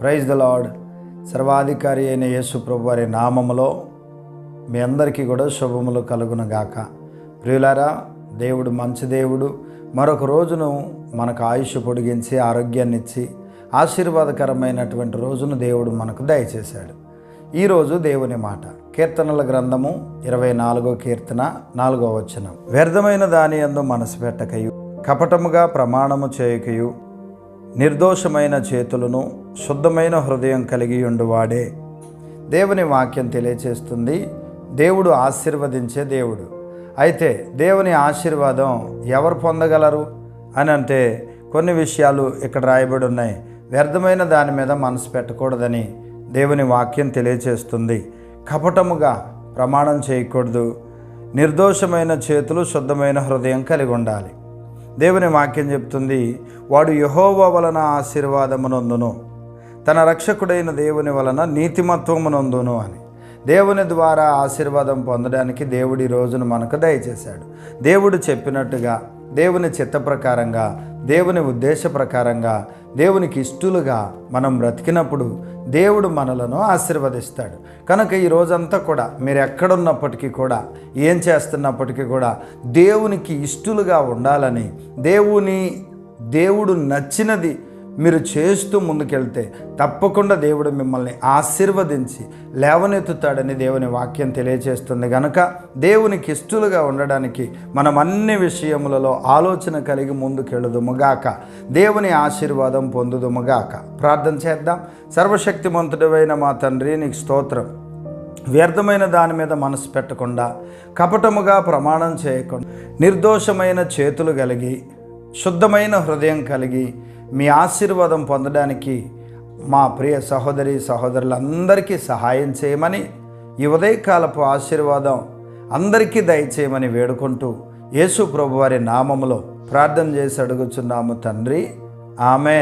Praise the lord. సర్వాధికారి అయిన యేసుప్రభు వారి నామములో మీ అందరికీ కూడా శుభములు కలుగునగాక. ప్రియులారా దేవుడు మంచి దేవుడు. మరొక రోజును మనకు ఆయుష్ పొడిగించి ఆరోగ్యాన్ని ఇచ్చి ఆశీర్వాదకరమైనటువంటి రోజును దేవుడు మనకు దయచేశాడు. ఈరోజు దేవుని మాట. కీర్తనల గ్రంథము ఇరవై నాలుగో కీర్తన నాలుగో వచనం. వ్యర్థమైన దాని యందు మనసు పెట్టకయు. కపటముగా ప్రమాణము చేయకయు. నిర్దోషమైన చేతులను శుద్ధమైన హృదయం కలిగి ఉండువాడే. దేవుని వాక్యం తెలియచేస్తుంది దేవుడు ఆశీర్వదించే దేవుడు. అయితే దేవుని ఆశీర్వాదం ఎవరు పొందగలరు అని అంటే కొన్ని విషయాలు ఇక్కడ రాయబడి ఉన్నాయి. వ్యర్థమైన దాని మీద మనసు పెట్టకూడదని దేవుని వాక్యం తెలియచేస్తుంది. కపటముగా ప్రమాణం చేయకూడదు. నిర్దోషమైన చేతులు శుద్ధమైన హృదయం కలిగి ఉండాలి. దేవుని వాక్యం చెప్తుంది వాడు యహోవ వలన ఆశీర్వాదమునందును. తన రక్షకుడైన దేవుని వలన నీతిమత్వమునందును అని. దేవుని ద్వారా ఆశీర్వాదం పొందడానికి దేవుడి రోజును మనకు దయచేశాడు. దేవుడు చెప్పినట్టుగా దేవుని చిత్త ప్రకారంగా దేవుని ఉద్దేశ ప్రకారంగా దేవునికి ఇష్టలుగా మనం బ్రతికినప్పుడు దేవుడు మనలను ఆశీర్వదిస్తాడు. కనుక ఈ రోజంతా కూడా మీరు ఎక్కడున్నప్పటికీ కూడా ఏం చేస్తున్నప్పటికీ కూడా దేవునికి ఇష్టలుగా ఉండాలని దేవుని దేవుడు నచ్చినది మీరు చేస్తూ ముందుకెళ్తే తప్పకుండా దేవుడు మిమ్మల్ని ఆశీర్వదించి లేవనెత్తుతాడని దేవుని వాక్యం తెలియజేస్తుంది గనక దేవునికి ఇష్టలుగా ఉండడానికి మనం అన్ని విషయములలో ఆలోచన కలిగి ముందుకెళ్ళదుముగాక దేవుని ఆశీర్వాదం పొందుదుముగాక. ప్రార్థన చేద్దాం. సర్వశక్తిమంతుడైన మా తండ్రి నీకు స్తోత్రం. వ్యర్థమైన దాని మీద మనసు పెట్టకుండా కపటముగా ప్రమాణం చేయకుండా నిర్దోషమైన చేతులు కలిగి శుద్ధమైన హృదయం కలిగి మీ ఆశీర్వాదం పొందడానికి మా ప్రియ సహోదరి సహోదరులందరికీ సహాయం చేయమని ఈ ఉదయకాలపు ఆశీర్వాదం అందరికీ దయచేయమని వేడుకుంటూ యేసు ప్రభు వారి నామములో ప్రార్థన చేసి అడుగుచున్నాము తండ్రి. ఆమె